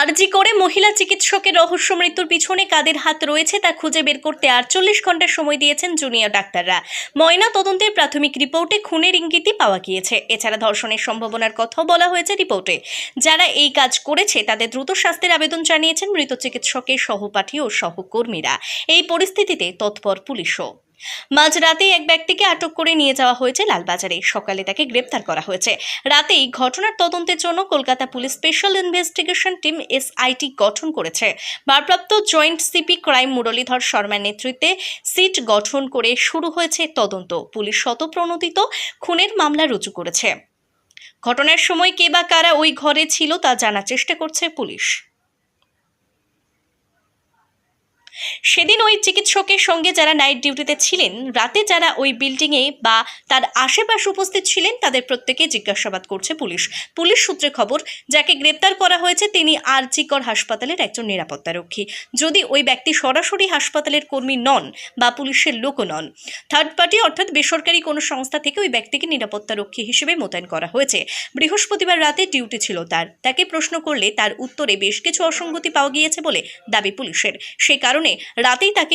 আরজি করে মহিলা চিকিৎসকের রহস্য মৃত্যুর পিছনে কাদের হাত রয়েছে তা খুঁজে বের করতে আটচল্লিশ ঘণ্টা সময় দিয়েছেন জুনিয়র ডাক্তাররা। ময়না তদন্তের প্রাথমিক রিপোর্টে খুনের ইঙ্গিতই পাওয়া গিয়েছে। এছাড়া ধর্ষণের সম্ভাবনার কথাও বলা হয়েছে রিপোর্টে। যারা এই কাজ করেছে, তাদের দ্রুত শাস্তির আবেদন জানিয়েছেন মৃত চিকিৎসকের সহপাঠী ও সহকর্মীরা। এই পরিস্থিতিতে তৎপর পুলিশও। মাঝরাতে এক ব্যক্তিকে আটক করে নিয়ে যাওয়া হয়েছে লালবাজারে। সকালে তাকে গ্রেপ্তার করা হয়েছে। রাতেই ঘটনার তদন্তের জন্য Kolkata police special investigation team SIT গঠন করেছে। ভারপ্রাপ্ত জয়েন্ট সিপি ক্রাইম মুরলীধর শর্মার নেতৃত্বে সিট গঠন করে শুরু হয়েছে তদন্ত। পুলিশ শতপ্রণোদিত খুনের মামলা রুজু করেছে। ঘটনার সময় কে বা কারা ওই ঘরে ছিল তা জানার চেষ্টা করছে পুলিশ। সেদিন ওই চিকিৎসকের সঙ্গে যারা নাইট ডিউটিতে ছিলেন, রাতে যারা ওই বিল্ডিংয়ে বা তার আশেপাশে উপস্থিত ছিলেন, তাদের প্রত্যেকে জিজ্ঞাসাবাদ করছে পুলিশ। পুলিশ সূত্রে খবর, যাকে গ্রেপ্তার করা হয়েছে তিনি আরজিকর হাসপাতালের একজন নিরাপত্তারক্ষী। যদি ওই ব্যক্তি সরাসরি হাসপাতালের কর্মী নন বা পুলিশের লোকও নন থার্ড পার্টি অর্থাৎ বেসরকারি কোনো সংস্থা থেকে ওই ব্যক্তিকে নিরাপত্তারক্ষী হিসেবে মোতায়েন করা হয়েছে। বৃহস্পতিবার রাতে ডিউটি ছিল তার। তাকে প্রশ্ন করলে তার উত্তরে বেশ কিছু অসঙ্গতি পাওয়া গিয়েছে বলে দাবি পুলিশের। সে কারণে রাতেই তাকে